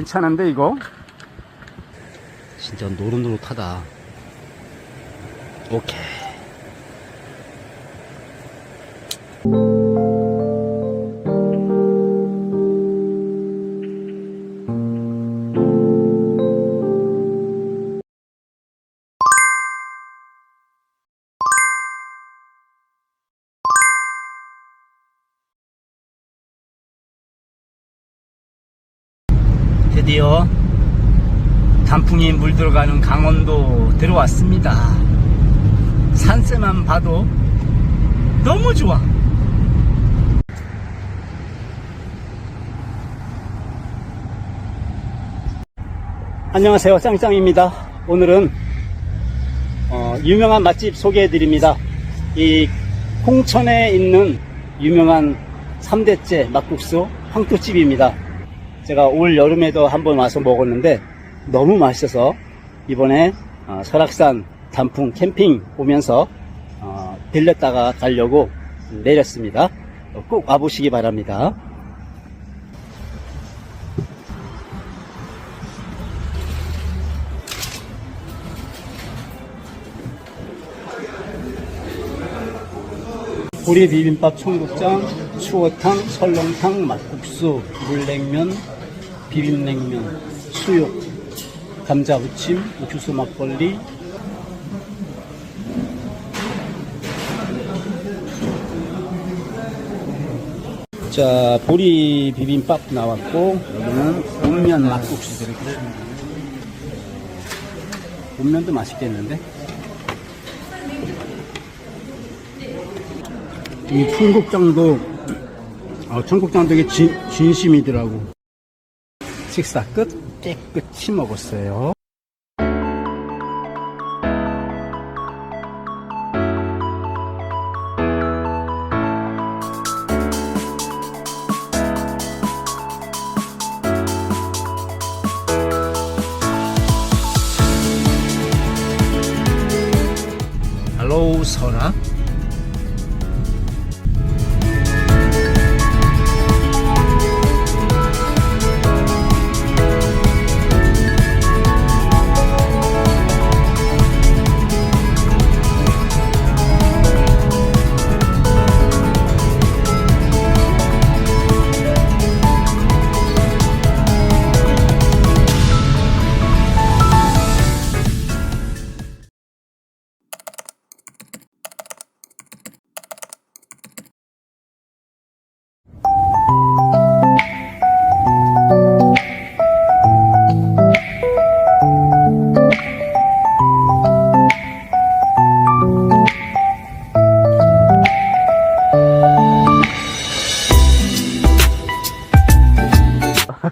괜찮은데 이거? 진짜 노릇노릇하다. 오케이. 드디어 단풍이 물들어가는 강원도 들어왔습니다. 산세만 봐도 너무 좋아. 안녕하세요. 짱짱입니다. 오늘은 어, 유명한 맛집 소개해 드립니다. 이 홍천에 있는 유명한 3대째 막국수 황토집입니다. 제가 올 여름에도 한번 와서 먹었는데 너무 맛있어서 이번에 어, 설악산 단풍 캠핑 오면서 어, 들렸다가 가려고 내렸습니다. 어, 꼭 와보시기 바랍니다. 보리 비빔밥 청국장, 추어탕, 설렁탕, 막 국수, 물냉면, 비빔냉면, 수육, 감자부침, 옥수수 막걸리, 자, 보리 비빔밥 나왔고, 여기는 온면 막국수. 온면도 맛있겠는데? 이 청국장도 어, 청국장 되게 진, 진심이더라고. 식사 끝? 깨끗이 먹었어요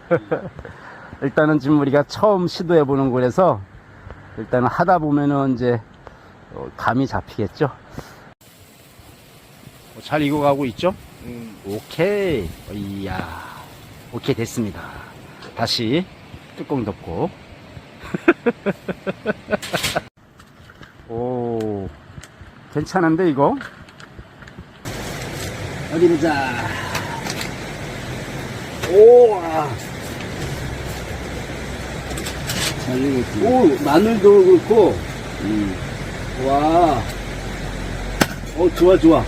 일단은 지금 우리가 처음 시도해 보는 거라서 일단은 하다 보면은 이제 어, 감이 잡히겠죠. 어, 잘 익어가고 있죠? 오케이. 어, 이야. 오케이 됐습니다. 다시 뚜껑 덮고. 오. 괜찮은데 이거? 어디 보자. 오. 잘 익었지. 오, 마늘도 그렇고, 음. 와. 어, 좋아, 좋아.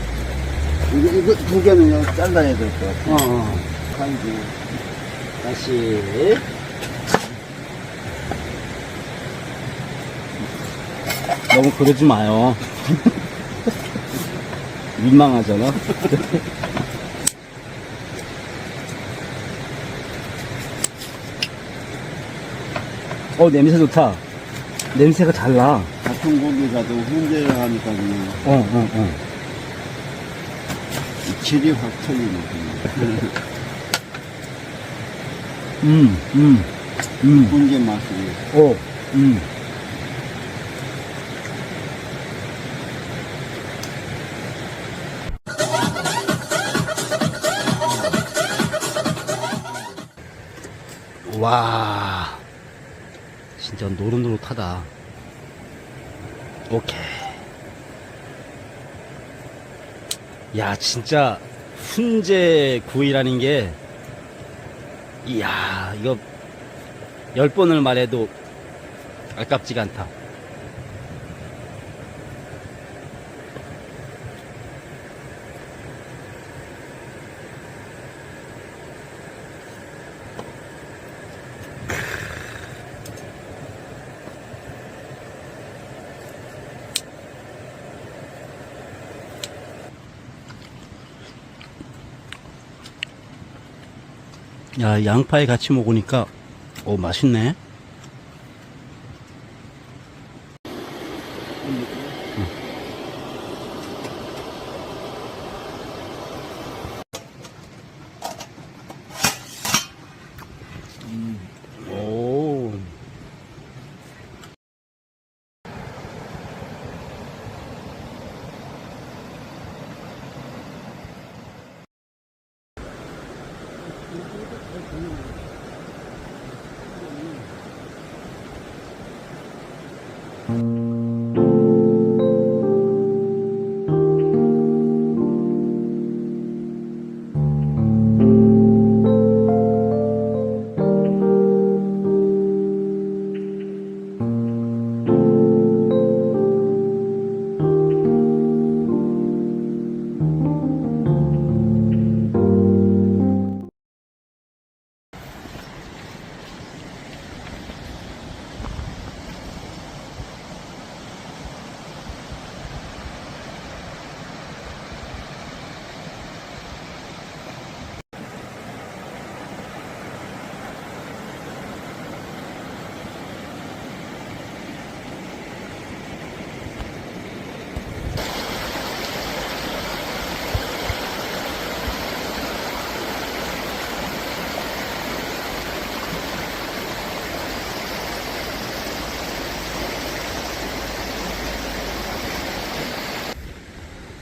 이거, 이거 두 개는 그냥 잘라야 될 것 같아. 어, 어. 간지. 다시. 너무 그러지 마요. 민망하잖아. 어, 냄새 좋다. 냄새가 달라. 같은 고기가도 훈제를 하니까 그냥 어, 어, 어. 질이 확 틀리네. 그냥. 음, 음, 음. 훈제 맛이. 오, 음. 와, 진짜 노릇노릇하다. 오케이. 야, 진짜 훈제 구이라는 게, 이야, 이거 열 번을 말해도 아깝지가 않다. 야, 양파에 같이 먹으니까, 오, 맛있네.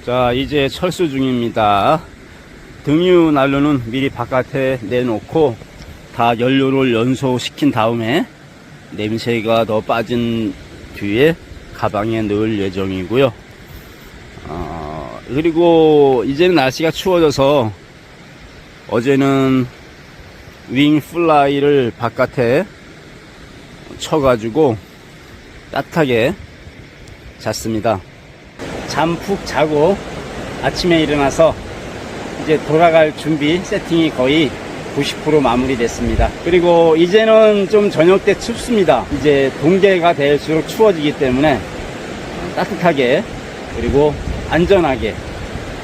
자, 이제 철수 중입니다. 등유 난로는 미리 바깥에 내놓고 다 연료를 연소시킨 다음에 냄새가 더 빠진 뒤에 가방에 넣을 예정이고요. 어, 그리고 이제는 날씨가 추워져서 어제는 윙 플라이를 바깥에 쳐가지고 따뜻하게 잤습니다. 잠 푹 자고 아침에 일어나서 이제 돌아갈 준비 세팅이 거의 90% 마무리됐습니다. 그리고 이제는 좀 저녁 때 춥습니다. 이제 동계가 될수록 추워지기 때문에 따뜻하게 그리고 안전하게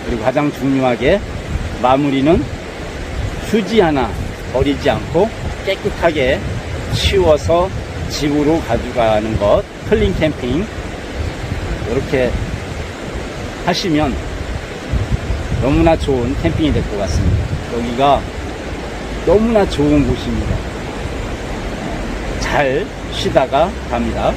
그리고 가장 중요하게 마무리는 휴지 하나 버리지 않고 깨끗하게 치워서 집으로 가져가는 것 클린 캠핑 이렇게 하시면 너무나 좋은 캠핑이 될 것 같습니다. 여기가 너무나 좋은 곳입니다. 잘 쉬다가 갑니다.